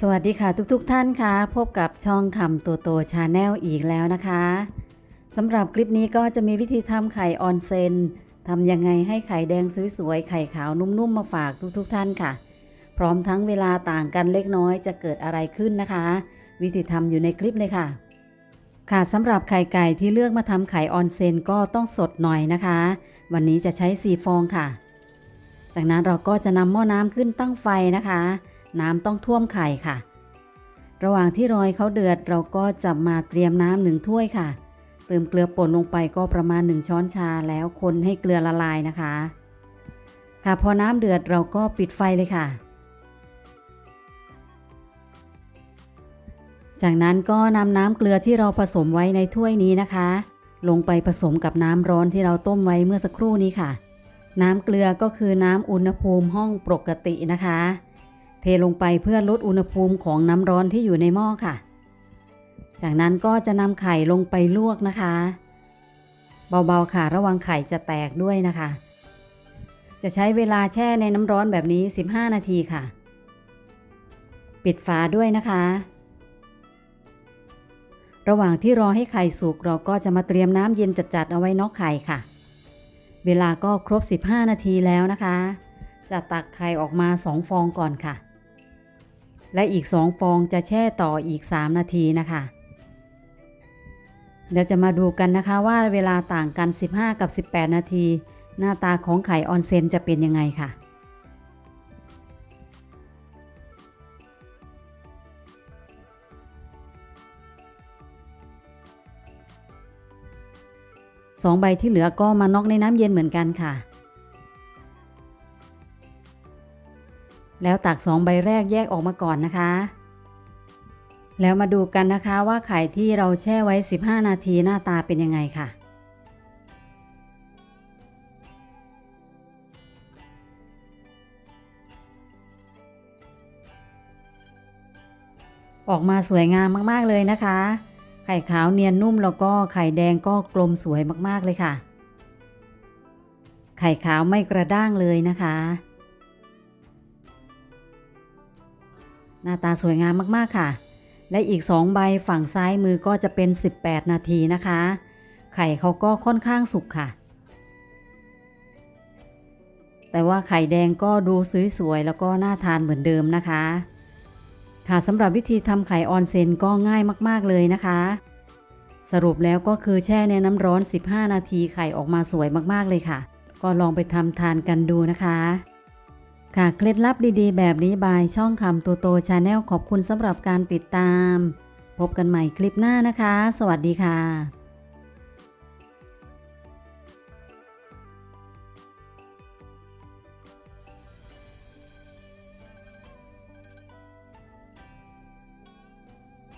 สวัสดีค่ะทุกๆทท่านค่ะ พบกับช่องคำตัวโตชาแนลอีกแล้วนะคะสำหรับคลิปนี้ก็จะมีวิธีทำไข่ออนเซนทำยังไงให้ไข่แดงสวยๆไข่ขาวนุ่มๆมาฝากทุกๆทท่านค่ะ พร้อมทั้งเวลาต่างกันเล็กน้อยจะเกิดอะไรขึ้นนะคะ วิธีทำอยู่ในคลิปเลยค่ะ ค่ะสำหรับไข่ไก่ที่เลือกมาทำไข่ออนเซนก็ต้องสดหน่อยนะคะ วันนี้จะใช้สีฟองค่ะ จากนั้นเราก็จะนำหม้อน้ำขึ้นตั้งไฟนะคะ น้ำต้องท่วมไข่ค่ะ ระหว่างที่รอยเขาเดือดเราก็จะมาเตรียมน้ำหนึ่งถ้วยค่ะ เติมเกลือป่นลงไปก็ประมาณ 1 ช้อนชาแล้วคนให้เกลือละลายนะคะ ค่ะพอน้ำเดือดเราก็ปิดไฟเลยค่ะ จากนั้นก็นำน้ำเกลือที่เราผสมไว้ในถ้วยนี้นะคะ ลงไปผสมกับน้ำร้อนที่เราต้มไว้เมื่อสักครู่นี้ค่ะน้ำเกลือก็คือน้ำอุณหภูมิห้องปกตินะคะ เทลงไปเพื่อลดอุณหภูมิของน้ำร้อนที่อยู่ในหม้อค่ะ จากนั้นก็จะนำไข่ลงไปลวกนะคะ เบาๆค่ะระวังไข่จะแตกด้วยนะคะ จะใช้เวลาแช่ในน้ำร้อนแบบนี้ 15 นาทีค่ะ ปิดฝาด้วยนะคะ ระหว่างที่รอให้ไข่สุกเราก็จะมาเตรียมน้ำเย็นจัดๆเอาไว้นอกไข่ค่ะ เวลาก็ครบ 15 นาทีแล้วนะคะจะตักไข่ออกมา 2 ฟองก่อนค่ะ และอีก2ฟองจะแช่ต่ออีก 3 นาทีนะคะ เดี๋ยวจะมาดูกันนะคะว่าเวลาต่างกัน 15 กับ 18 นาที หน้าตาของไข่ออนเซนจะเป็นยังไงค่ะสองใบที่เหลือก็มานอกในน้ำเย็นเหมือนกันค่ะ แล้วตักสองใบแรกแยกออกมาก่อนนะคะ แล้วมาดูกันนะคะว่าไข่ที่เราแช่ไว้ 15 นาทีหน้าตาเป็นยังไงค่ะ ออกมาสวยงามมากๆเลยนะคะ ไข่ขาวเนียนนุ่มแล้วก็ไข่แดงก็กลมสวยมากๆเลยค่ะ ไข่ขาวไม่กระด้างเลยนะคะ หน้าตาสวยงามมากๆค่ะ และอีก 2 ใบฝั่งซ้ายมือก็จะเป็น 18 นาทีนะคะ ไข่เขาก็ค่อนข้างสุกค่ะ แต่ว่าไข่แดงก็ดูสวยๆแล้วก็น่าทานเหมือนเดิมนะคะ ค่ะสำหรับวิธีทำไข่ออนเซนก็ง่ายมากๆเลยนะคะ สรุปแล้วก็คือแช่ในน้ำร้อน 15 นาทีไข่ออกมาสวยมากๆเลยค่ะ ก็ลองไปทำทานกันดูนะคะ ค่ะเคล็ดลับดีๆ แบบนี้บายช่องคำตัวโตชาแนลขอบคุณสำหรับการติดตาม พบกันใหม่คลิปหน้านะคะ สวัสดีค่ะ